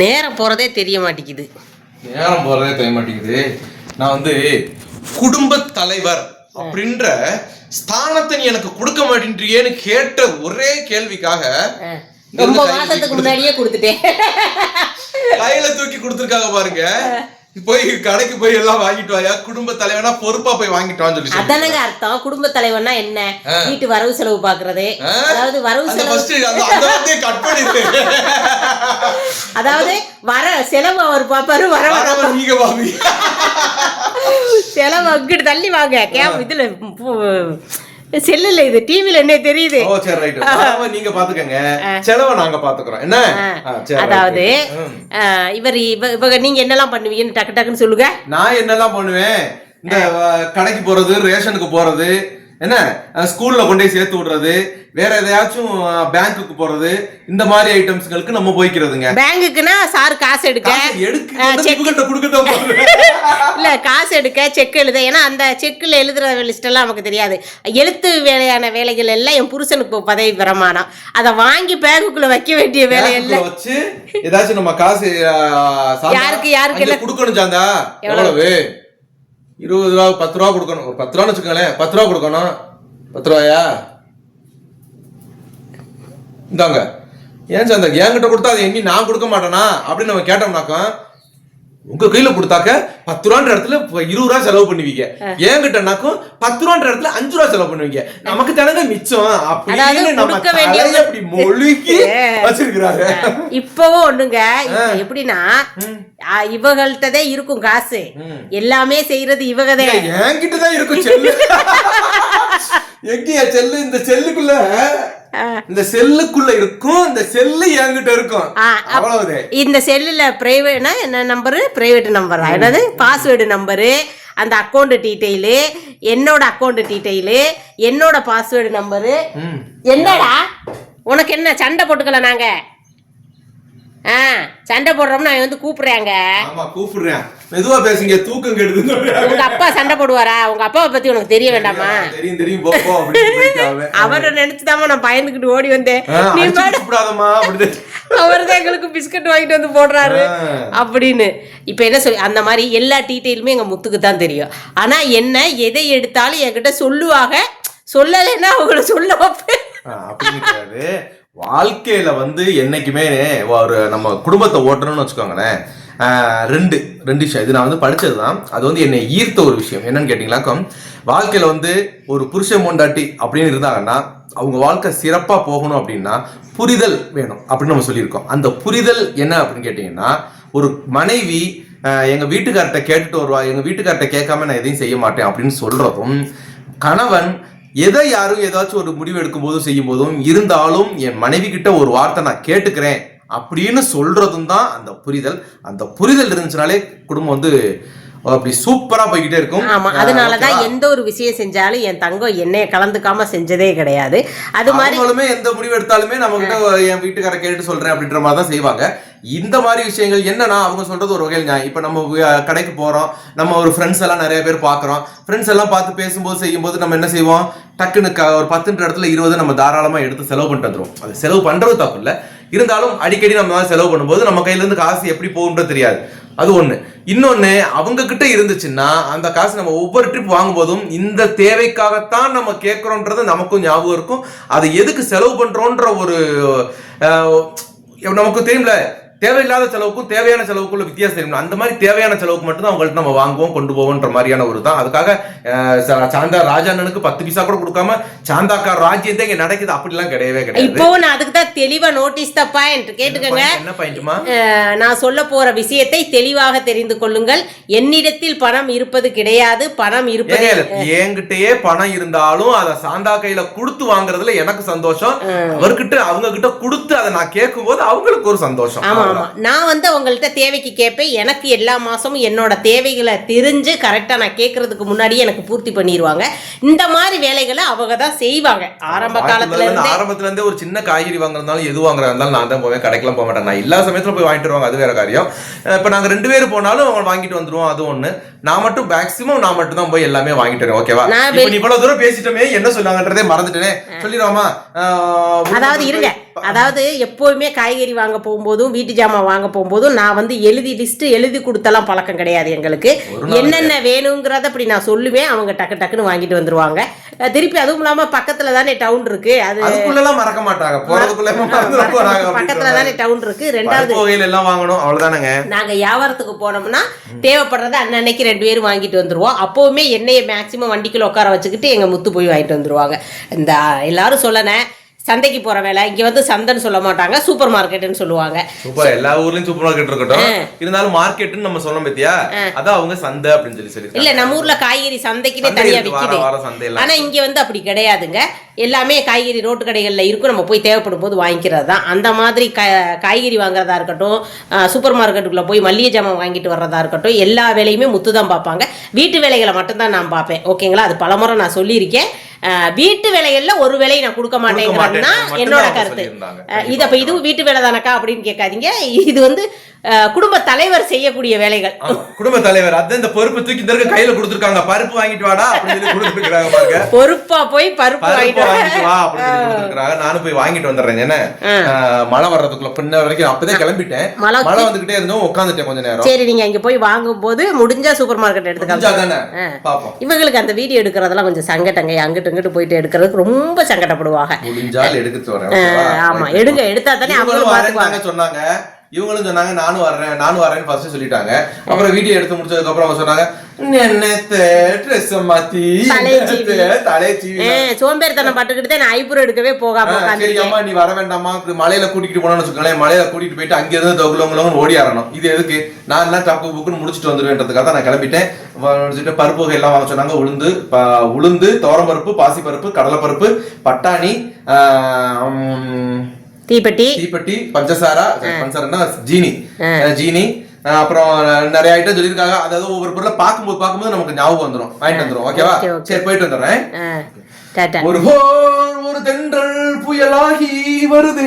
நேரம் போறதே தெரிய மாட்டேங்குது. நேரம் போறதே தெரிய மாட்டேங்குது. நான் வந்து குடும்ப தலைவர் அப்படின்ற ஸ்தானத்தை நீ எனக்கு கொடுக்க மாட்டேன்றியேன்னு கேட்ட ஒரே கேள்விக்காக ரொம்ப மாசத்துக்கு தூக்கி முன்னாடியே கொடுத்துட்டேன். கையில தூக்கி கொடுத்துருக்காங்க பாருங்க. போய் கடைக்கு போய் எல்லாம் வாங்கிட்டு வாயா? குடும்ப தலைவனா பொறுப்பா போய் வாங்கிட்டு வான்னு சொல்லி. அதானங்க அர்த்தம்? குடும்ப தலைவன்னா என்ன? வீட்டு வரவு செலவு பாக்குறது? அதாவது வரவு செலவு கட் அதாவது வர செலவு அவர் பாப்பாரு வர வர நீங்க பாப்பி செலவு அங்கிட்டு தள்ளி வாங்க. கேம் இதுல செல்லுல இது டிவில என்ன தெரியுது? ஓ சரி ரைட் நீங்க பாத்துக்கங்க. செலவை நாங்க பாத்துக்கிறோம். என்ன? அதாவது இவர் இவ இவங்க நீங்க என்னெல்லாம் பண்ணுவீங்கன்னு டக்கு டக்குன்னு சொல்லுங்க. நான் என்னெல்லாம் பண்ணுவேன்? இந்த கடைக்கு போறது ரேஷனுக்கு போறது என்ன? ஸ்கூல்ல கொண்டு போய் சேர்த்து விடுறது வேற எதையாச்சும் பேங்க்குக்கு போறது இந்த மாதிரி ஐட்டம்ஸ்களுக்கு நம்ம போய்க்கிறதுங்க. பேங்குக்குன்னா சார் காசு எடுக்க. இல்ல காசு எடுக்க செக் எழுத. ஏன்னா அந்த செக்கில் எழுதுற லிஸ்ட் எல்லாம் நமக்கு தெரியாது. எழுத்து வேலையான வேலைகள் எல்லாம் என் புருஷனுக்கு பதவி பிரமாணம். அதை வாங்கி பேங்குக்குள்ள வைக்க வேண்டிய வேலை பேங்க்குள்ள எல்லாம் வச்சு ஏதாச்சும் நம்ம காசு யாருக்கு, யாருக்கு கொடுக்கணும் சாந்தா? எவ்வளவு? இருபது ரூபா பத்து ரூபா கொடுக்கணும். ஒரு பத்து ரூபான்னு வச்சுக்கோங்களேன். பத்து ரூபா கொடுக்கணும். பத்து ரூபாயா? இந்தாங்க. ஏன் சார் அந்த என்கிட்ட கொடுத்தா அது எங்கேயும் நான் கொடுக்க மாட்டேனா? அப்படின்னு நம்ம கேட்டோம்னாக்கா உங்க கையில கொடுத்தாக்க பத்து ரூபான்ற இடத்துல இருபது ரூபா செலவு பண்ணுவீங்க. என்கிட்டனாக்கும் பத்து ரூபான்ற இடத்துல அஞ்சு ரூபா செலவு பண்ணுவீங்க. நமக்கு தானங்க மிச்சம். அப்படின்னு நம்ம அப்படி மொழிகி வச்சிருக்கிறாங்க இப்பவும் ஒண்ணுங்க. எப்படின்னா ஆ, இவகள்ட்டதே இருக்கும் காசு. எல்லாமே செய்யறது இவகதே. என்கிட்ட தான் இருக்கும் செல்லு. எங்கேயா செல்லு? இந்த செல்லுக்குள்ள இந்த செல்லுக்குள்ள இருக்கும் இந்த செல்லு என்கிட்ட இருக்கும். அவ்வளவுதே. இந்த செல்லுல பிரைவேட்னா என்ன நம்பரு பிரைவேட் நம்பரா என்னது? பாஸ்வேர்டு நம்பரு அந்த அக்கௌண்ட் டீட்டெயிலு என்னோட அக்கௌண்ட் டீட்டெயிலு என்னோட பாஸ்வேர்டு நம்பரு. என்னடா? உனக்கு என்ன சண்டை போட்டுக்கல நாங்க? ஆ சண்டை போடுறோம்னு அவன் வந்து கூப்பிடுறாங்க. ஆமா கூப்பிடுறேன். மெதுவா பேசுங்க தூக்கம் கெடுதுன்னு. உங்க அப்பா சண்டை போடுவாரா? உங்க அப்பாவை பத்தி உனக்கு தெரிய வேண்டாமா? தெரியும் தெரியும் போ போ. அவரை நினைச்சுதாம்மா நான் பயந்துக்கிட்டு ஓடி வந்தேன். நீ அப்படின்னு. அவர் தான் எங்களுக்கு பிஸ்கட் வாங்கிட்டு வந்து போடுறாரு. அப்படின்னு. இப்போ என்ன சொல்லி அந்த மாதிரி எல்லா டீட்டெயிலுமே எங்கள் முத்துக்கு தான் தெரியும். ஆனால் என்ன எதை எடுத்தாலும் என்கிட்ட சொல்லுவாங்க. சொல்லலைன்னா அவங்கள சொல்ல வைப்பேன். வாழ்க்கையில வந்து என்னைக்குமே ஒரு நம்ம குடும்பத்தை ஓட்டணும்னு வச்சுக்கோங்களேன். ரெண்டு ரெண்டு விஷயம். இது நான் வந்து படிச்சது தான் அது வந்து என்னை ஈர்த்த ஒரு விஷயம். என்னன்னு கேட்டிங்களாக்கம் வாழ்க்கையில வந்து ஒரு புருஷன் மோண்டாட்டி அப்படின்னு இருந்தாங்கன்னா அவங்க வாழ்க்கை சிறப்பா போகணும் அப்படின்னா புரிதல் வேணும் அப்படின்னு நம்ம சொல்லியிருக்கோம். அந்த புரிதல் என்ன அப்படின்னு கேட்டிங்கன்னா ஒரு மனைவி எங்கள் எங்க வீட்டுக்கார்ட்ட கேட்டுட்டு வருவா எங்க வீட்டுக்கார்ட்ட கேட்காம நான் எதையும் செய்ய மாட்டேன் அப்படின்னு சொல்றதும் கணவன் எதை யாரும் ஏதாச்சும் ஒரு முடிவு எடுக்கும் போதும் செய்யும் போதும் இருந்தாலும் என் மனைவி கிட்ட ஒரு வார்த்தை நான் கேட்டுக்கிறேன் அப்படின்னு சொல்றதும் தான் அந்த புரிதல். அந்த புரிதல் இருந்துச்சுனாலே குடும்பம் வந்து அப்படி சூப்பரா போய்கிட்டே இருக்கும். ஆமா அதனால தான் எந்த ஒரு விஷயம் செஞ்சாலும் என் தங்கம் என்னைய கலந்துக்காம செஞ்சதே கிடையாது. அது மாதிரி எந்த முடிவு எடுத்தாலுமே நம்ம கிட்ட என் வீட்டுக்கார கேட்டு சொல்றேன் அப்படின்ற மாதிரி தான் செய்வாங்க. இந்த மாதிரி விஷயங்கள் என்னன்னா அவங்க சொல்றது ஒரு வகையில் நியாயம் இப்போ நம்ம கடைக்கு போறோம். நம்ம ஒரு ஃப்ரெண்ட்ஸ் எல்லாம் நிறைய பேர் பார்க்குறோம் ஃப்ரெண்ட்ஸ் எல்லாம் பார்த்து பேசும்போது செய்யும்போது நம்ம என்ன செய்வோம்? டக்குன்னு க- ஒரு பத்துன்ற இடத்துல இருபது நம்ம தாராளமாக எடுத்து செலவு பண்ணிட்டு வந்துடும் அது செலவு பண்ணுறது தப்பு இல்லை. இருந்தாலும் அடிக்கடி நம்ம செலவு பண்ணும்போது நம்ம கையிலேருந்து காசு எப்படி போகுன்றது தெரியாது. அது ஒன்று இன்னொன்று அவங்க கிட்ட இருந்துச்சுன்னா அந்த காசு நம்ம ஒவ்வொரு ட்ரிப் வாங்கும்போதும் இந்த தேவைக்காகத்தான் நம்ம கேட்குறோன்றது நமக்கும் ஞாபகம் இருக்கும். அதை எதுக்கு செலவு பண்ணுறோன்ற ஒரு நமக்கு தெரியும்ல. தேவையில்லாத செலவுக்கும் தேவையான செலவுக்குள்ள வித்தியாசம் தெரியும் அந்த மாதிரி தேவையான செலவுக்கு மட்டும் தான் அவங்கள்ட்ட நம்ம வாங்குவோம் கொண்டு போவோன்ற மாதிரியான ஒரு தான் அதுக்காக சாந்தா ராஜாண்ணனுக்கு பத்து பைசா கூட கொடுக்காம சாந்தாக்கா ராஜ்யம் தான் இங்க நடக்குது. அப்படிலாம் கிடையவே கிடையாது. இப்போவும் நான் அதுக்கு தான் தெளிவா நோட்டீஸ் த பாயிண்ட் கேட்டுக்கங்க. என்ன பாயிண்ட்டுமா அஹ், நான் சொல்ல போற விஷயத்தை தெளிவாக தெரிந்து கொள்ளுங்கள். என்னிடத்தில் பணம் இருப்பது கிடையாது. பணம் இருப்பது என்கிட்டயே பணம் இருந்தாலும் அத சாந்தா கையில கொடுத்து வாங்குறதுல எனக்கு சந்தோஷம். அவர்கிட்ட அவங்க கிட்ட கொடுத்து அதை நான் கேட்கும் போது அவங்களுக்கு ஒரு சந்தோஷம். ஆமா ஆமா. நான் வந்து உங்கள்கிட்ட தேவைக்கு கேட்பேன் எனக்கு எல்லா மாசமும் என்னோட தேவைகளை தெரிஞ்சு கரெக்டா நான் கேட்கறதுக்கு முன்னாடியே எனக்கு பூர்த்தி பண்ணிடுவாங்க இந்த மாதிரி வேலைகளை அவங்க தான் செய்வாங்க. ஆரம்ப காலத்துல இருந்து ஆரம்பத்துல இருந்தே ஒரு சின்ன காய்கறி வாங்குறதாலும் எது வாங்குறதா இருந்தாலும் நான் தான் போவேன். கடைக்கெல்லாம் போக மாட்டேன். நான் எல்லா சமயத்துல போய் வாங்கிட்டு வருவாங்க. அது வேற காரியம். இப்ப நாங்க ரெண்டு பேரும் போனாலும் அவங்க வாங்கிட்டு வந்துருவோம். அது ஒண்ணு. நான் மட்டும் மேக்ஸிமம் நான் மட்டும் தான் போய் எல்லாமே வாங்கிட்டு வரேன் ஓகேவா இப்ப இவ்வளவு தூரம் பேசிட்டோமே என்ன சொன்னாங்கன்றதே மறந்துட்டேனே. சொல்லிடுவாமா? அதாவது இருங்க. அதாவது எப்போதுமே காய்கறி வாங்க போகும்போதும் வீட்டு ஜாமான் வாங்க போகும்போதும் நான் வந்து எழுதி லிஸ்ட் எழுதி கொடுத்தலாம் பழக்கம் கிடையாது எங்களுக்கு. என்னென்ன வேணுங்கிறத அப்படி நான் சொல்லுவேன். அவங்க டக்கு டக்குன்னு வாங்கிட்டு வந்துருவாங்க. திருப்பி அதுவும் இல்லாம பக்கத்துல தானே டவுன் இருக்கு. அது மறக்க மாட்டாங்க. பக்கத்துல தானே டவுன் இருக்கு. ரெண்டாவது வகையில எல்லாம் வாங்கணும். அவ்வளவுதானங்க. நாங்க வியாபாரத்துக்கு போனோம்னா தேவைப்படுறத அன்னன்னைக்கு ரெண்டு பேரும் வாங்கிட்டு வந்துருவோம். அப்போவுமே எண்ணெயை மேக்சிமம் வண்டிக்குள்ள உட்கார வச்சுக்கிட்டு எங்க முத்து போய் வாங்கிட்டு வந்துருவாங்க. இந்த எல்லாரும் சொல்லனேன் சந்தைக்கு போற வேலை. இங்க வந்து சந்தைன்னு சொல்ல மாட்டாங்க. சூப்பர் மார்க்கெட்டுன்னு சொல்லுவாங்க. சூப்பர். எல்லா ஊர்லயும் சூப்பர் மார்க்கெட் இருக்கட்டும். இருந்தாலும் மார்க்கெட்னு நம்ம சொன்னோம் பத்தியா? அதான் அவங்க சந்தை அப்படின்னு சொல்லி சொல்லி இல்ல நம்ம ஊர்ல காய்கறி சந்தைக்குனே சந்தை தனியா விக்குது. ஆனா இங்க வந்து அப்படி கிடையாதுங்க. எல்லாமே காய்கறி ரோட்டு கடைகள்ல இருக்கும். நம்ம போய் தேவைப்படும் போது வாங்கிக்கிறது தான். அந்த மாதிரி க காய்கறி வாங்குறதா இருக்கட்டும் சூப்பர் மார்க்கெட்டுக்குள்ள போய் மல்லிகை ஜாமான் வாங்கிட்டு வர்றதா இருக்கட்டும் எல்லா வேலையுமே முத்து தான் பார்ப்பாங்க. வீட்டு வேலைகளை மட்டும்தான் நான் பார்ப்பேன். ஓகேங்களா? அது பலமுறை நான் சொல்லியிருக்கேன். வீட்டு வேலைகள்ல ஒரு வேலையை நான் கொடுக்க மாட்டேங்கிறது மாட்டேன்னு தான் மட்டும்தான் என்னோட கருத்து. இது அப்ப இதுவும் வீட்டு வேலை தானக்கா அப்படின்னு கேட்காதீங்க. இது வந்து குடும்ப தலைவர் செய்யக்கூடிய வேலைகள். குடும்ப தலைவர். அதான் இந்த பொறுப்பு தூக்கி இந்த இருக்க கையில கொடுத்துருக்காங்க. பருப்பு வாங்கிட்டு வாடா அப்படின்னு பொறுப்பா போய் பருப்பு வாங்கிட்டு வா. அப்படின்னு நானும் போய் வாங்கிட்டு வந்துடுறேன். என்ன? மழை வர்றதுக்குள்ள பின்ன வரைக்கும் அப்பதான் கிளம்பிட்டேன். மழை மழை வந்துகிட்டே இருந்தோம் உட்காந்துட்டேன் கொஞ்ச நேரம். சரி நீங்க இங்க போய் வாங்கும்போது முடிஞ்சா சூப்பர் மார்க்கெட் எடுத்துக்கலாம். இவங்களுக்கு அந்த வீடியோ எடுக்கிறதெல்லாம் கொஞ்சம் சங்கட்டங்க அங்கிட்டு இங்கிட்டு போயிட்டு எடுக்கிறதுக்கு ரொம்ப சங்கடப்படுவாங்க. முடிஞ்சால் ஓகேவா? ஆமா. எடுங்க எடுத்தா தானே தாங்க சொன்னாங்க. இவங்களும் சொன்னாங்க நானும் வர்றேன் நானும் வரேன்னு ஃபர்ஸ்ட் சொல்லிட்டாங்க. அப்புறம் வீடியோ எடுத்து முடிச்சதுக்கு அப்புறம் அவங்க சொன்னாங்க சோம்பேறித்தனம் பட்டுக்கிட்டு நான் ஐபுரம் எடுக்கவே போகாம அம்மா நீ வர வேண்டாமா மலையில கூட்டிட்டு போனோம்னு வச்சுக்கோங்களேன். மலையில கூட்டிட்டு போயிட்டு அங்க இருந்து தொகுலவங்களும் ஓடி ஆறணும். இது எதுக்கு? நான் எல்லாம் டப்பு புக்குன்னு முடிச்சுட்டு வந்துருவேன்றதுக்காக தான் நான் கிளம்பிட்டேன். முடிச்சுட்டு பருப்பு வகை எல்லாம் வாங்க சொன்னாங்க. உளுந்து உளுந்து துவரம்பருப்பு பாசிப்பருப்பு கடலைப்பருப்பு பட்டாணி ஆ, ம், தீப்பெட்டி. தீப்பெட்டி பஞ்சசாரா பஞ்சசாரன்னா ஜீனி. ஜீனி. அப்புறம் நிறைய ஐட்டம் சொல்லியிருக்காங்க. அதாவது ஒவ்வொரு பொருளை பார்க்கும்போது பார்க்கும்போது நமக்கு ஞாபகம் வந்துரும். வாங்கிட்டு வந்துரும். ஓகேவா. சரி போயிட்டு வந்துடுறேன். ஒரு ஹோர் ஒரு தென்றல் புயலாகி வருது.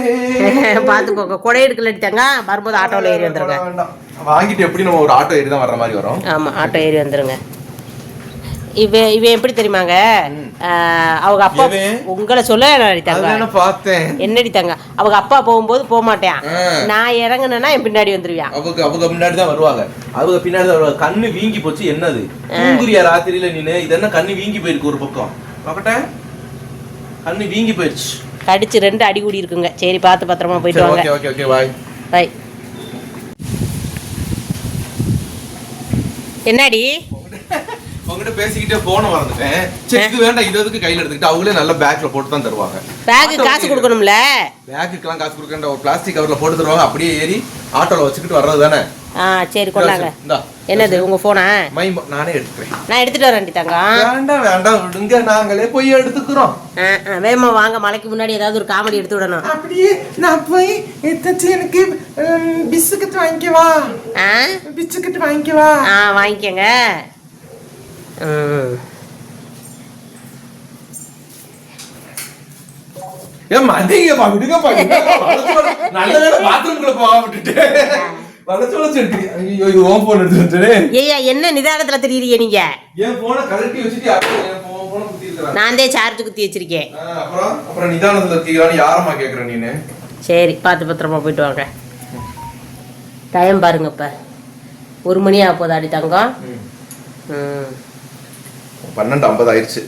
பாத்துக்கோங்க கொடை எடுக்கல எடுத்தாங்க. வரும்போது ஆட்டோல ஏறி வந்துருங்க. வாங்கிட்டு எப்படி நம்ம ஒரு ஆட்டோ ஏறி தான் வர்ற மாதிரி வரும். ஆமா ஆட்டோ ஏறி வந்துருங்க. இவன் இவன் எப்படி தெரியுமாங்க? அவங்க அப்பா? உங்களை சொல்ல அடித்தாங்க அதுதானே பார்த்தேன். என்னடி தங்க? அவங்க அப்பா போகும்போது போக மாட்டேன். நான் இறங்குனேன்னா என் பின்னாடி வந்துருவியான் அவங்க அவங்க முன்னாடி தான் வருவாங்க. அவங்க பின்னாடி தான் வருவாங்க. கண்ணு வீங்கி போச்சு என்னது? தூங்குறியா ராத்திரியில நீனு? இது என்ன கண்ணு வீங்கி போயிருக்கு ஒரு பக்கம்? பார்க்கட்டேன் கண்ணு வீங்கி போயிடுச்சு. கடிச்சு ரெண்டு அடி கூடி இருக்குங்க. சரி பார்த்து பத்திரமா போயிட்டு வாங்க. ஓகே ஓகே பாய் பை என்னடி? உங்ககிட்ட பேசிக்கிட்டே போன மறந்துட்டேன். சரி இது வேண்டாம் இது எதுக்கு கையில எடுத்துக்கிட்டு அவங்களே நல்ல பேக்ல போட்டு தான் தருவாங்க. பேக்கு காசு கொடுக்கணும்ல? பேக்குக்கெல்லாம் காசு கொடுக்கണ്ട ஒரு பிளாஸ்டிக் கவர்ல போட்டு தருவாங்க அப்படியே ஏறி ஆட்டோல வச்சுக்கிட்டு வர்றது தானே? ஆ சரி கொண்டாங்க. என்னது உங்க போனா மை நானே எடுத்துக்கிறேன். நான் எடுத்துட்டு வரேன்டி தங்கம். வேண்டாம் வேண்டாம் விடுங்க நாங்களே போய் எடுத்துக்கிறோம். வேகமா வாங்க மலைக்கு முன்னாடி ஏதாவது ஒரு காமெடி எடுத்து விடணும். அப்படியே நான் போய் எத்தாச்சும் எனக்கு பிஸ்கட் வாங்கிக்கவா? பிஸ்கட் வாங்கிக்கவா? ஆ வாங்கிக்கோங்க. ஏன் மதிங்கப்பா விடுங்கப்பா நல்ல வேலை பாத்ரூம்குள்ள போக விட்டுட்டு. என்ன நிதானத்துல தெரியுறீங்க நீங்க? நான் தான் சார்ஜ் குத்தி வச்சிருக்கேன். அப்புறம் அப்புறம் நிதானத்துல இருக்கீங்களான்னு யாரம்மா கேக்குற நீனு? சரி பார்த்து பத்திரமா போயிட்டு வாங்க. டைம் பாருங்க இப்ப ஒரு மணி ஆக போதா அடி தங்கம். ம். பன்னெண்டு ஐம்பது ஆயிடுச்சு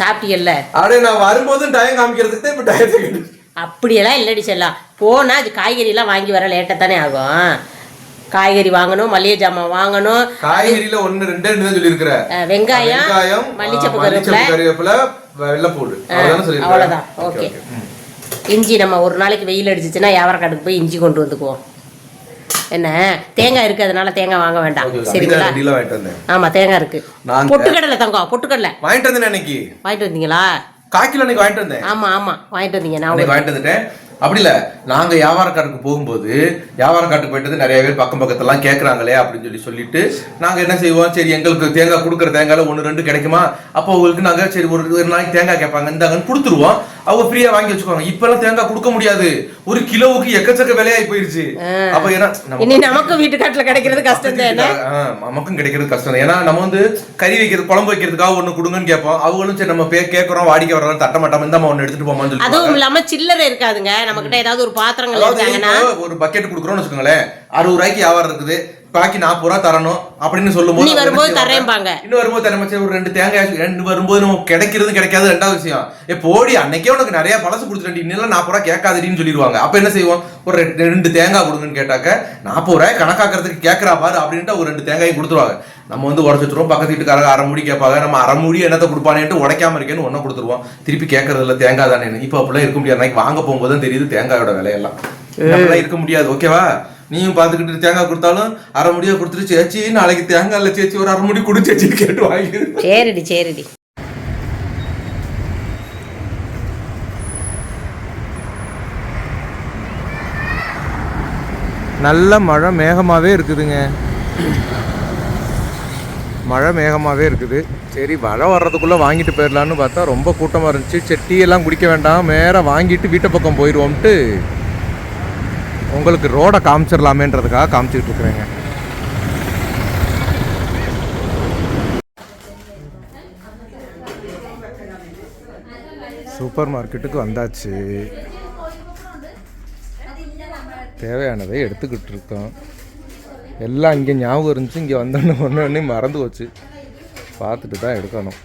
சாப்பிட்டீங்கல்ல? அப்படியே நான் வரும்போதும் டைம் காமிக்கிறதுக்கு தான் இப்ப டைம் அப்படியெல்லாம் இல்லடி செல்லாம் போனால் அது காய்கறிலாம் வாங்கி வர லேட்டாக தானே ஆகும். காய்கறி வாங்கணும் மளிகை ஜாமான் வாங்கணும். காய்கறியில ஒண்ணு ரெண்டே ரெண்டு தான் சொல்லியிருக்கிற. வெங்காயம் வெங்காயம் மல்லிச்சப்பு கருவேப்பிலை. வெள்ளைப்பூடு அவ்வளோதான் ஓகே. இஞ்சி நம்ம ஒரு நாளைக்கு வெயில் அடிச்சிச்சுன்னா வியாபாரக்காட்டுக்கு போய் இஞ்சி கொண்டு வந்துக்குவோம். என்ன? தேங்காய் இருக்கு அதனால தேங்காய் வாங்க வேண்டாம். சரிங்களா? ஆமாம் தேங்காய் இருக்கு. பொட்டுக்கடலை தங்கம் பொட்டுக்கடலை. வாங்கிட்டு வந்தேன் அன்னைக்கு. வாங்கிட்டு வந்தீங்களா? காக்கில அன்னைக்கு வாங்கிட்டு வந்தேன். ஆமாம் ஆமாம் வாங்கிட்டு வந்தீங்க நான் வாங்கிட்டு வந்துட்டேன். அப்படி இல்ல. நாங்க வியாபாரக்காட்டுக்கு போகும்போது வியாபாரக்காட்டுக்கு போயிட்டு நிறைய பேர் பக்கம் பக்கத்தெல்லாம் கேக்குறாங்களே அப்படின்னு சொல்லி சொல்லிட்டு நாங்க என்ன செய்வோம்? சரி எங்களுக்கு தேங்காய் கொடுக்குற தேங்காய்ல ஒன்று ரெண்டு கிடைக்குமா? அப்போ உங்களுக்கு நாங்க சரி ஒரு ஒரு நாளைக்கு தேங்காய் கேட்பாங்க. இந்தாங்கன்னு கொடுத்துருவோம். அவங்க ஃப்ரீயா வாங்கி வச்சுக்கோங்க இப்பெல்லாம் தேங்காய் கொடுக்க முடியாது. ஒரு கிலோவுக்கு எக்கச்சக்க விலையாகி போயிருச்சு. அப்ப ஏன்னா நமக்கும் வீட்டுக்காட்டில் கிடைக்கிறது கஷ்டம் நமக்கும் கிடைக்கிறது கஷ்டம். ஏன்னா நம்ம வந்து கறி வைக்கிறது குழம்பு வைக்கிறதுக்காக ஒண்ணு கொடுங்கன்னு கேட்போம். அவங்களும் சரி நம்ம பே கேட்கறோம் வாடிக்கை வர்றோம் தட்ட மாட்டாம இந்த ஒண்ணு எடுத்துட்டு போமான்னு சொல்லி அதுவும் இல்லாம சில்லறை இருக்காதுங்க. நம்ம கிட்ட ஏதாவது ஒரு பாத்திரங்கள் இருக்காங்கன்னா ஒரு பக்கெட் குடுக்குறோம்னு வச்சுக்கோங்களேன். அறுபது ரூபாய்க்கு வியாபாரம் இருக்குது. பாக்கி நாற்பது ரூபா தரணும் அப்படின்னு சொல்லும்போது நீ வரும்போது? தரேன்பாங்க. இன்னும் வரும்போது தரேன் மச்சான், ஒரு ரெண்டு தேங்காய் ரெண்டு வரும்போது நம்ம கிடைக்கிறது கிடைக்காது ரெண்டாவது விஷயம். ஏ போடி அன்னைக்கே உனக்கு நிறைய பழசு கொடுத்துட்டு இன்னும் நாற்பது ரூபா கேட்காதடின்னு சொல்லிடுவாங்க. அப்ப என்ன செய்வோம்? ஒரு ரெண்டு- ரெண்டு தேங்காய் கொடுங்கன்னு கேட்டாக்க நாற்பது ரூபாய் கணக்காக்குறதுக்கு கேட்கறா பாரு அப்படின்ட்டு ஒரு ரெண்டு தேங்காயும் கொடுத்துருவாங்க. நம்ம வந்து உடச்சு வச்சிருவோம் பக்கத்து வீட்டுக்காரங்க அரை முடி கேட்பாங்க. நம்ம அரை முடி என்னத்தை கொடுப்பானேன்ட்டு உடைக்காம இருக்கேன்னு ஒன்றை கொடுத்துருவோம். திருப்பி கேட்கறது இல்ல தேங்காய் தானே இப்போ அப்படிலாம் இருக்க முடியாது. அன்னைக்கு வாங்க போகும்போது தான் தெரியுது தேங்காயோட விலையெல்லாம். இருக்க முடியாது. ஓகேவா? நீயும் பார்த்துக்கிட்டு தேங்காய் கொடுத்தாலும் அரை முடியா கொடுத்துட்டு சேச்சி நாளைக்கு தேங்காய் இல்லை சேச்சி ஒரு அரை முடி கொடு சேச்சி கேட்டு வாங்கிடு சரிடி சரிடி. நல்ல மழை மேகமாகவே இருக்குதுங்க. மழை மேகமாகவே இருக்குது. சரி மழை வர்றதுக்குள்ளே வாங்கிட்டு போயிடலான்னு பார்த்தா ரொம்ப கூட்டமாக இருந்துச்சு. எல்லாம் குடிக்க வேண்டாம். நேராக வாங்கிட்டு வீட்டை பக்கம் போயிடுவோம்ட்டு. உங்களுக்கு ரோடை காமிச்சிடலாமேன்றதுக்காக காமிச்சிட்டு இருக்கிறேங்க. சூப்பர் மார்க்கெட்டுக்கு வந்தாச்சு. தேவையானதை எடுத்துக்கிட்டு இருக்கோம். எல்லாம் இங்கே ஞாபகம் இருந்துச்சு இங்கே வந்தோன்னு ஒன்று மறந்து போச்சு. பார்த்துட்டு தான் எடுக்கணும்.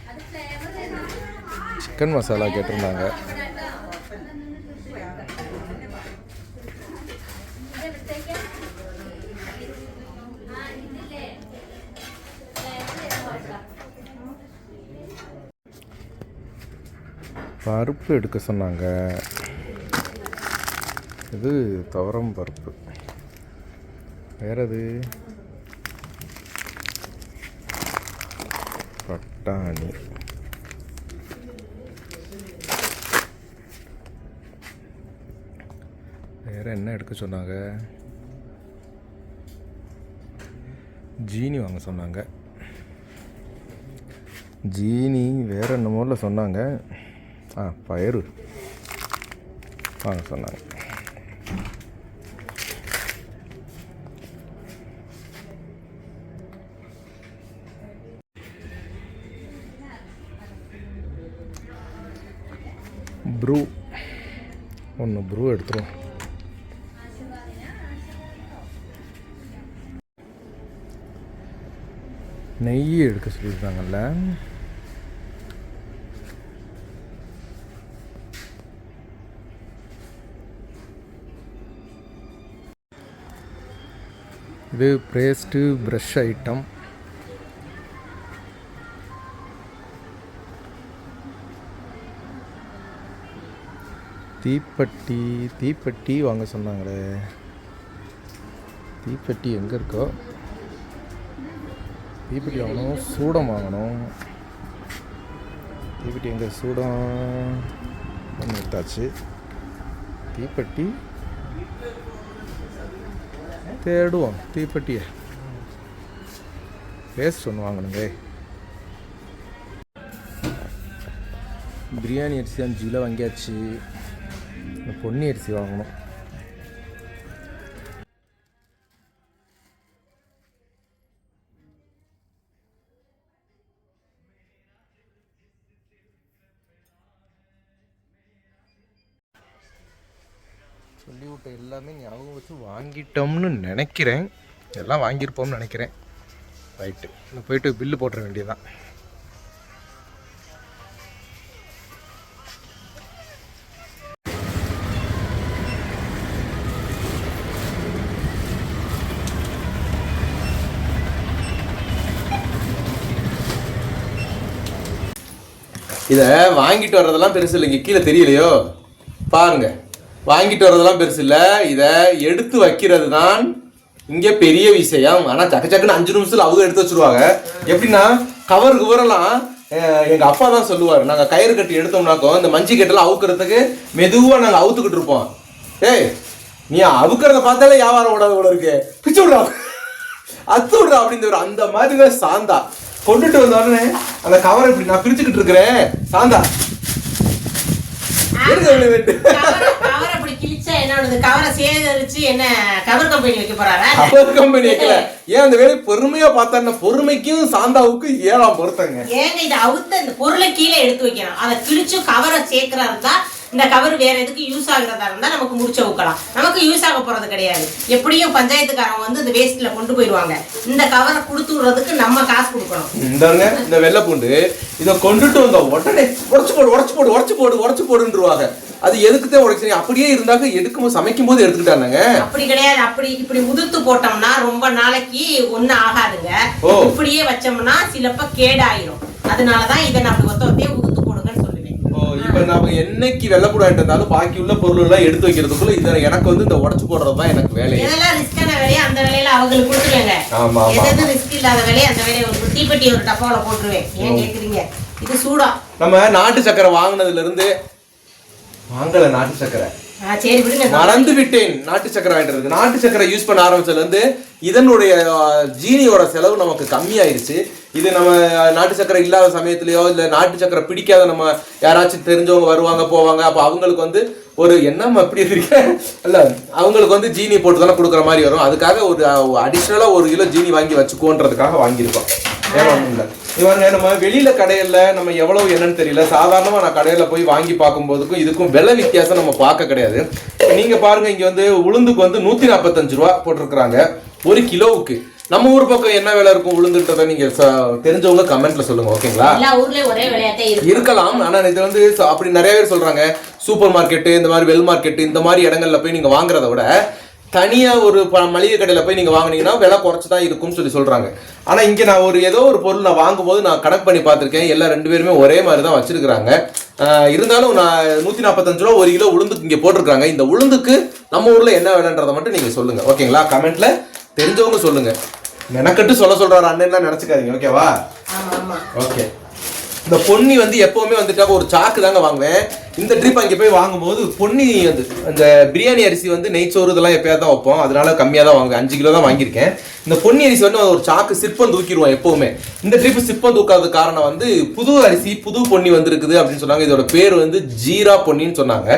சிக்கன் மசாலா கேட்டிருந்தாங்க. பருப்பு எடுக்க சொன்னாங்க. இது துவரம் பருப்பு. வேற எது? பட்டாணி. வேற என்ன எடுக்க சொன்னாங்க? ஜீனி வாங்க சொன்னாங்க. ஜீனி வேற என்னமோல சொன்னாங்க. ஆ பயிறு வாங்க சொன்னாங்க ப்ரூ ஒன்று ப்ரூ எடுத்துருவோம் நெய் எடுக்க சொல்லியிருக்காங்கல்ல இது பேஸ்ட்டு ப்ரஷ் ஐட்டம் தீப்பெட்டி தீப்பெட்டி வாங்க சொன்னாங்களே. தீப்பெட்டி எங்கே இருக்கோ? தீப்பெட்டி வாங்கணும் சூடம் வாங்கணும். தீப்பெட்டி எங்கே? சூடம் ஒன்று எடுத்தாச்சு. தீப்பெட்டி தேடுவோம் தீப்பெட்டியை பேஸ்ட் ஒன்று வாங்கணுங்க பிரியாணி அரிசி அஞ்சு கிலோ வாங்கியாச்சு பொன்னி அரிசி வாங்கணும் சொல்லிவிட்ட எல்லாமே ஞாபகம் வச்சு வாங்கிட்டோம்னு நினைக்கிறேன். எல்லாம் வாங்கியிருப்போம்னு நினைக்கிறேன். ரைட்டு நான் போயிட்டு பில்லு போட்டுற வேண்டியதுதான். இதை வாங்கிட்டு வர்றதெல்லாம் பெருசு இல்லைங்க. கீழே தெரியலையோ? பாருங்கள் வாங்கிட்டு வர்றதெல்லாம் பெருசு இல்லை. இதை எடுத்து வைக்கிறது தான் இங்கே பெரிய விஷயம். ஆனால் சக்க சக்குன்னு அஞ்சு நிமிஷத்துல அவங்க எடுத்து வச்சிருவாங்க. எப்படின்னா கவர் குவரெல்லாம் எங்க அப்பா தான் சொல்லுவார். நாங்க கயிறு கட்டி எடுத்தோம்னாக்கோ இந்த மஞ்சி கட்டெல்லாம் அவுக்கிறதுக்கு மெதுவா நாங்க அவுத்துக்கிட்டு இருப்போம். ஏய் நீ அவுக்கிறத பார்த்தாலே வியாபாரம் ஓடாத போல இருக்கு. பிச்சு விடுறா. அத்து விடுறா அப்படின்னு அந்த மாதிரி தான் சாந்தா. கொண்டுட்டு வந்த உடனே அந்த கவரை இப்படி நான் பிரிச்சுக்கிட்டு இருக்கிறேன். சாந்தா. எடுங்க கிழிச்சா என்ன பண்ணுது கவரை சேகரிச்சு என்ன கவர் கம்பெனி வைக்க கம்பெனி வைக்கல ஏன் அந்த வேலையை பொறுமையா பார்த்தா பொறுமைக்கும் சாந்தாவுக்கும் ஏழாம் பொருத்தங்க. ஏங்க இதை அவுத்த இந்த பொருளை கீழே எடுத்து வைக்கணும். அதை கிழிச்சு கவரை சேர்க்கிறா இருந்தா இந்த கவர் வேற எதுக்கு யூஸ் ஆகுறதா இருந்தா நமக்கு முடிச்ச ஊக்கலாம் நமக்கு யூஸ் ஆக போறது கிடையாது. எப்படியும் பஞ்சாயத்துக்காரங்க வந்து இந்த வேஸ்ட்ல கொண்டு போயிடுவாங்க. இந்த கவரை கொடுத்து விடுறதுக்கு நம்ம காசு கொடுக்கணும். இந்தாங்க இந்த வெள்ளை பூண்டு. இதை கொண்டுட்டு வந்த உடனே உடச்சு போடு உடச்சு போடு உடச்சு போடு உடச்சு போடுன்றவாங்க. அது எதுக்குதான் உடைச்சு அப்படியே இருந்தாக்க எடுக்கும் சமைக்கும் போது எடுத்துக்கிட்டாங்க அப்படி கிடையாது. அப்படி இப்படி உதுத்து போட்டோம்னா ரொம்ப நாளைக்கு ஒண்ணும் ஆகாதுங்க. இப்படியே வச்சோம்னா சிலப்ப கேடாயிரும். அதனாலதான் இதை அப்படி ஒத்த ஒத்தையே உதுத்து போடுங்கன்னு சொல்லுவேன். ஓ இப்போ நம்ம என்னைக்கு வெள்ளைப்பூடு வாங்கிட்டு வந்தாலும் பாக்கி உள்ள பொருள் எல்லாம் எடுத்து வைக்கிறதுக்குள்ள இதை எனக்கு வந்து இந்த உடச்சு போடுறது தான் எனக்கு வேலையே எதெல்லாம் ரிஸ்கான வேலையோ அந்த வேலையில அவங்களுக்கு கொடுத்துருவேங்க. ஆமா ஆமா. எது எது ரிஸ்க் இல்லாத வேலையை அந்த வேலையை ஒரு தீப்பெட்டி ஒரு டப்பாவில் போட்டுருவேன். ஏன் கேக்குறீங்க? இது சூடா. நம்ம நாட்டு சக்கரை வாங்கினதுல இருந்து வாங்கல நாட்டு சக்கரை. மறந்து விட்டேன் நாட்டு சக்கரை வாங்கிட்டு நாட்டு சக்கரை யூஸ் பண்ண ஆரம்பிச்சதுல இருந்து இதனுடைய ஜீனியோட செலவு நமக்கு கம்மியாயிருச்சு. இது நம்ம நாட்டு சக்கரை இல்லாத சமயத்துலயோ இல்ல நாட்டு சக்கரை பிடிக்காத நம்ம யாராச்சும் தெரிஞ்சவங்க வருவாங்க போவாங்க அப்ப அவங்களுக்கு வந்து ஒரு என்னம்மா இப்படி இருக்க? இல்ல அவங்களுக்கு வந்து ஜீனி போட்டு தானே கொடுக்குற மாதிரி வரும். அதுக்காக ஒரு அடிஷ்னலா ஒரு கிலோ ஜீனி வாங்கி வச்சுக்கோன்றதுக்காக வாங்கியிருக்கோம். இவங்க நம்ம வெளியில கடையில நம்ம எவ்வளவு என்னன்னு தெரியல. சாதாரணமா நான் கடையில போய் வாங்கி பார்க்கும்போதுக்கும் இதுக்கும் விலை வித்தியாசம் நம்ம பார்க்க கிடையாது. நீங்க பாருங்க இங்க வந்து உளுந்துக்கு வந்து நூத்தி நாற்பத்தஞ்சு ரூபா போட்டிருக்கிறாங்க. ஒரு கிலோவுக்கு. நம்ம ஊர் பக்கம் என்ன விலை இருக்கும் உளுந்துன்றதை நீங்க தெரிஞ்சவங்க கமெண்ட்ல சொல்லுங்க ஓகேங்களா? இருக்கலாம். ஆனா இது வந்து அப்படி நிறைய பேர் சொல்றாங்க. சூப்பர் மார்க்கெட்டு இந்த மாதிரி வெல் மார்க்கெட் இந்த மாதிரி இடங்கள்ல போய் நீங்க வாங்குறத விட தனியா ஒரு ப- மளிகை கடையில போய் நீங்க வாங்குனீங்கன்னா விலை குறைச்சு தான் இருக்கும்னு சொல்லி சொல்றாங்க. ஆனா இங்க நான் ஒரு ஏதோ ஒரு பொருள் நான் வாங்கும்போது நான் கணக்கு பண்ணி பார்த்திருக்கேன். எல்லாம் ரெண்டு பேருமே ஒரே மாதிரி தான் வச்சிருக்காங்க ஆஹ் இருந்தாலும் நான் நூத்தி நாற்பத்தஞ்சு ரூபா ஒரு கிலோ உளுந்துக்கு இங்க போட்டிருக்காங்க இந்த உளுந்துக்கு நம்ம ஊர்ல என்ன விலைன்றதை மட்டும் நீங்க சொல்லுங்க. ஓகேங்களா? கமெண்ட்ல தெரிஞ்சவங்க சொல்லுங்க. மெனக்கட்டு சொல்ல சொல்றாரு அண்ணன் நினைச்சுக்காதீங்க. ஓகேவா ஓகே இந்த பொன்னி வந்து எப்பவுமே வந்துட்டா ஒரு சாக்கு தாங்க வாங்குவேன். இந்த ட்ரிப் அங்கே போய் வாங்கும்போது பொன்னி வந்து அந்த பிரியாணி அரிசி வந்து நெய்ச்சோறு இதெல்லாம் எப்பயாவது தான் வைப்போம். அதனால கம்மியாக தான் வாங்குவேன். அஞ்சு கிலோ தான் வாங்கியிருக்கேன். இந்த பொன்னி அரிசி வந்து ஒரு சாக்கு சிற்பம் தூக்கிடுவோம் எப்பவுமே. இந்த ட்ரிப் சிற்பம் தூக்காத காரணம் வந்து புது அரிசி புது பொன்னி வந்திருக்குது அப்படின்னு சொன்னாங்க. இதோட பேர் வந்து ஜீரா பொன்னின்னு சொன்னாங்க.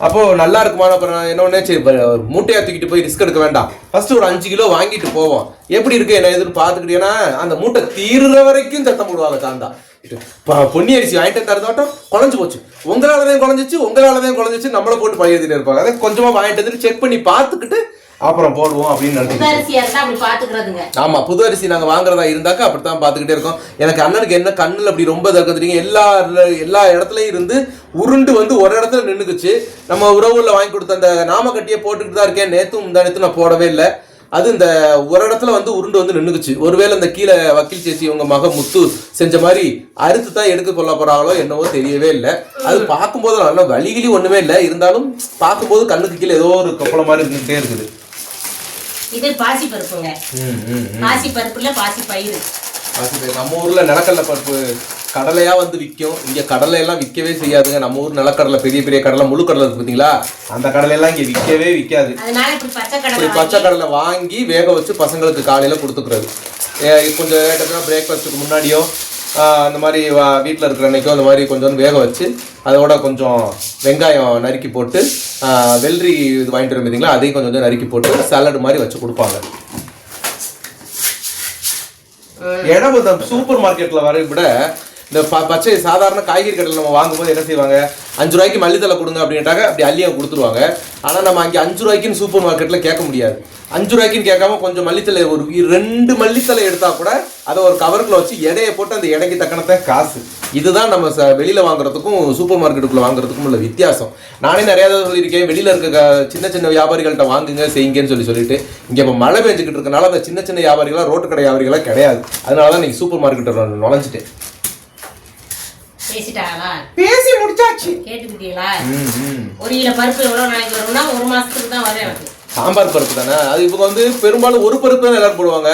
அப்போ நல்லா இருக்குமான அப்புறம் என்ன ஒண்ணே சரி ப- மூட்டையா தூக்கிட்டு போய் ரிஸ்க் எடுக்க வேண்டாம். ஃபர்ஸ்ட் ஒரு அஞ்சு கிலோ வாங்கிட்டு போவோம். எப்படி இருக்கு? என்ன எதுன்னு பார்த்துக்கிட்டீங்கன்னா அந்த மூட்டை தீர்ற வரைக்கும் சத்தம் போடுவாங்க தாந்தா பொன்னி அரிசி வாங்கிட்டு தரதாட்டம் குழஞ்சு போச்சு. உங்களாலதான் குழஞ்சிச்சு உங்களாலதான் குழஞ்சிச்சு நம்மள போட்டு பழையதுல இருப்பாங்க. அதை கொஞ்சமா வாங்கிட்டு செக் பண்ணி பார்த்துக்கிட்டு அப்புறம் போடுவோம் அப்படின்னு நினைக்கிறேன் ஆமா புது அரிசி நாங்க வாங்குறதா இருந்தாக்கா அப்படித்தான் பாத்துக்கிட்டே இருக்கோம். எனக்கு அண்ணனுக்கு என்ன கண்ணுல அப்படி ரொம்ப தடுக்கிறீங்க எல்லா எல்லா இடத்துலயும் இருந்து உருண்டு வந்து ஒரு இடத்துல நின்னுக்குச்சு. நம்ம உறவுல வாங்கி கொடுத்த அந்த நாமக்கட்டியே போட்டுக்கிட்டு தான் இருக்கேன். நேத்தும் இந்த நேரத்து நான் போடவே இல்லை. அது இந்த ஒரு இடத்துல வந்து உருண்டு வந்து நின்னுக்குச்சு. ஒருவேளை இந்த கீழே வக்கீல் சேச்சி உங்க மக முத்து செஞ்ச மாதிரி அறுத்து தான் எடுக்க கொள்ள போறாங்களோ என்னவோ தெரியவே இல்லை. அது பார்க்கும்போது நல்ல வலிகிலி ஒண்ணுமே இல்லை. இருந்தாலும் பார்க்கும்போது கண்ணுக்கு கீழே ஏதோ ஒரு கொப்பளம் மாதிரி இருந்துகிட்டே இருக்குது. இது பாசி பருப்புங்க பாசி பருப்புல பாசி பயிறு. அது நம்ம ஊர்ல நிலக்கடலை பருப்பு கடலையா வந்து விற்கும் இங்க கடலை எல்லாம் விற்கவே செய்யாதுங்க. நம்ம ஊர் நிலக்கடலை பெரிய பெரிய கடலை முழு கடலை இருக்கு பாத்தீங்களா? அந்த கடலை எல்லாம் இங்க விற்கவே விற்காது. இப்படி பச்சை கடலை வாங்கி வேக வச்சு பசங்களுக்கு காலையில கொடுத்துக்கிறது. கொஞ்சம் லேட்டா பிரேக்ஃபாஸ்ட்டுக்கு முன்னாடியோ அந்த மாதிரி வீட்டில் இருக்கிற அன்னைக்கோ அந்த மாதிரி கொஞ்சம் வேக வச்சு அதோட கொஞ்சம் வெங்காயம் நறுக்கி போட்டு வெள்ளரி இது வாங்கிட்டு வரும் பார்த்தீங்களா அதையும் கொஞ்சம் கொஞ்சம் நறுக்கி போட்டு சாலட் மாதிரி வச்சு கொடுப்பாங்க. இடம் சூப்பர் மார்க்கெட்ல வர விட இந்த ப- பச்சை சாதாரண காய்கறி கடையில் நம்ம வாங்கும்போது என்ன செய்வாங்க? அஞ்சு ரூபாய்க்கு மல்லித்தலை கொடுங்க அப்படின்ட்டாங்க அப்படி அள்ளியாக கொடுத்துருவாங்க. ஆனால் நம்ம அங்கே அஞ்சு ரூபாய்க்குன்னு சூப்பர் மார்க்கெட்டில் கேட்க முடியாது. அஞ்சு ரூபாய்க்குன்னு கேட்காம கொஞ்சம் மல்லித்தலை ஒரு ரெண்டு மல்லித்தலை எடுத்தால் கூட அதை ஒரு கவருக்குள்ள வச்சு எடையை போட்டு அந்த எடைக்கு தக்கனத்தை காசு. இதுதான் நம்ம ச- வெளியில் வாங்குறதுக்கும் சூப்பர் மார்க்கெட்டுக்குள்ள வாங்குறதுக்கும் உள்ள வித்தியாசம். நானே நிறையா சொல்லியிருக்கேன் வெளியில் இருக்க சின்ன சின்ன வியாபாரிகள்கிட்ட வாங்குங்க செய்யுங்கன்னு சொல்லி சொல்லிட்டு. இங்கே இப்போ மழை பெஞ்சுக்கிட்டு இருக்கனால அந்த சின்ன சின்ன வியாபாரிகளாக ரோட்டு கடை வியாபாரிகளாக கிடையாது. அதனால தான் நீங்க சூப்பர் மார்க்கெட்டில் நுழைஞ்சிட்டேன். பேசிட்டாங்களா? பேசி முடிச்சாச்சு. கேட்டுக்கிட்டீங்களா. ஒரு கிலோ பருப்பு எவ்வளவு நாளைக்கு வரும்னா ஒரு மாசத்துக்கு தான் வரும் எனக்கு. சாம்பார் பருப்பு தானே? அது இவங்க வந்து பெரும்பாலும் ஒரு பருப்பு தான் எல்லாரும் போடுவாங்க.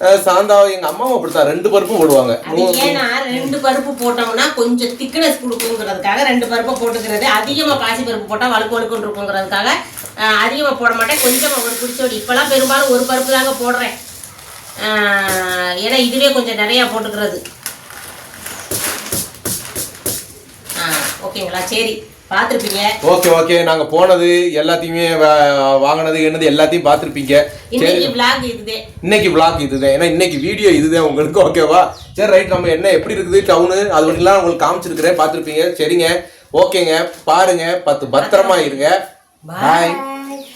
அஹ் சாந்தா எங்க அம்மாவும் அப்படித்தான். ரெண்டு பருப்பும் போடுவாங்க. அது ஏன்னா ரெண்டு பருப்பு போட்டோம்னா கொஞ்சம் திக்னஸ் கொடுக்குங்கிறதுக்காக ரெண்டு பருப்பை போட்டுக்கிறது. அதிகமா பாசி பருப்பு போட்டா வழுக்கு வழுக்குன்னு இருக்குங்கிறதுக்காக அதிகமா போட மாட்டேன். கொஞ்சமா ஒரு பிடிச்சோடி இப்பெல்லாம் பெரும்பாலும் ஒரு பருப்பு தாங்க போடுறேன். ஆஹ், ஏன்னா இதுவே கொஞ்சம் நிறையா போட்டுக்கிறது. ஓகேங்களா? சரி பார்த்துருப்பீங்க. Okay okay. நாங்க போனது எல்லாத்தையுமே வாங்கினது என்னது எல்லாத்தையும் பார்த்துருப்பீங்க. இன்னைக்கு vlog இதுதே. இன்னைக்கு vlog இதுதான் ஏன்னா இன்னைக்கு வீடியோ இதுதான் உங்களுக்கு. ஓகேவா சரி ரைட் நம்ம என்ன எப்படி இருக்குது டவுனு அது எல்லாம் உங்களுக்கு காமிச்சிருக்கிறேன் பார்த்துருப்பீங்க. சரிங்க. ஓகேங்க. பாருங்க. பத்து பத்திரமா இருங்க. பாய்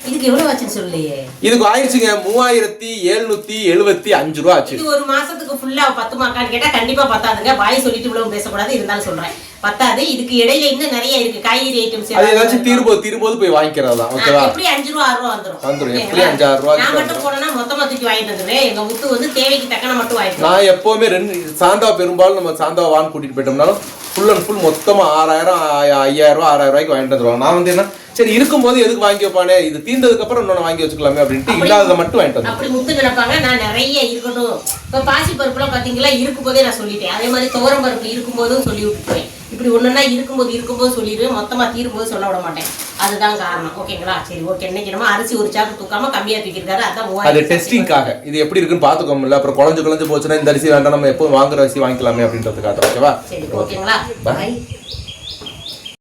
இதுக்கு எவ்வளவு ஆச்சுன்னு சொல்லியே இதுக்கு ஆயிடுச்சுங்க மூவாயிரத்தி எழுநூத்தி எழுபத்தி அஞ்சு ரூபா ஆச்சு. இது ஒரு மாசத்துக்கு ஃபுல்லா பத்து மாக்கான்னு கேட்டா கண்டிப்பா பத்தாதுங்க. பாய் சொல்லிட்டு இவ்வளவு பேசக்கூடாது இருந்தாலும் சொல்றேன். பத்தாது. இதுக்கு இடையில இன்னும் நிறைய இருக்கு. காய்கறி ஐட்டம்ஸ் அது ஏதாச்சும் தீரும்போது தீரும்போது போய் வாங்கிக்கிறது? ஓகேவா? எப்படி அஞ்சு ரூபா ஆறு ரூபா வந்துரும்? வந்துரும். எப்படி? அஞ்சு, ஆறு ரூபாய்க்கு நான் மட்டும் போனேன்னா மொத்தமா தூக்கி வாங்கிட்டு வந்துடுவேன் எங்க முத்து வந்து தேவைக்கு தக்கன மட்டும் வாங்கிட்டு நான் எப்பவுமே ரெண்டு சாந்தா பெரும்பாலும் நம்ம சாந்தா வான் கூட்டிட்டு போயிட்டோம்னாலும் ஃபுல் அண்ட் ஃபுல் மொத்தமா ஆறாயிரம் ஐயாயிரம் ரூபாய் ஆறாயிரம் ரூபாய்க்கு வாங்கிட்டு வந்துருவாங்க நான் வந்து என்ன? சரி இருக்கும்போது எதுக்கு வாங்கி வைப்பானே? இது தீர்ந்ததுக்கு அப்புறம் இன்னொன்னு வாங்கி வச்சுக்கலாமே அப்படின்ட்டு இல்லாததை மட்டும் வாங்கிட்டு அப்படி முத்து நினைப்பாங்க நான் நிறைய இருக்கட்டும் இப்ப பாசி பருப்புலாம் பாத்தீங்களா? இருக்கும்போதே நான் சொல்லிட்டேன். அதே மாதிரி துவரம் பருப்பு இருக்கும்போதும் சொல்லி விட்டுருவேன். இப்படி ஒண்ணுன்னா இருக்கும்போது இருக்கும்போது சொல்லிடுவேன் மொத்தமா தீரும்போது சொல்ல விட மாட்டேன். அதுதான் காரணம். ஓகேங்களா? சரி ஓகே. இன்னைக்கு நம்ம அரிசி ஒரு சாக்கு தூக்காம கம்மியா தூக்கிருக்காரு அதான் அது டெஸ்டிங்காக இது எப்படி இருக்குன்னு பாத்துக்கோம்ல. அப்புறம் குழஞ்சு குழஞ்சு போச்சுன்னா இந்த அரிசி வேண்டாம். நம்ம எப்போ வாங்குற அரிசி வாங்கிக்கலாமே அப்படின்றதுக்காக. ஓகேவா? சரி ஓகேங்களா. பாய்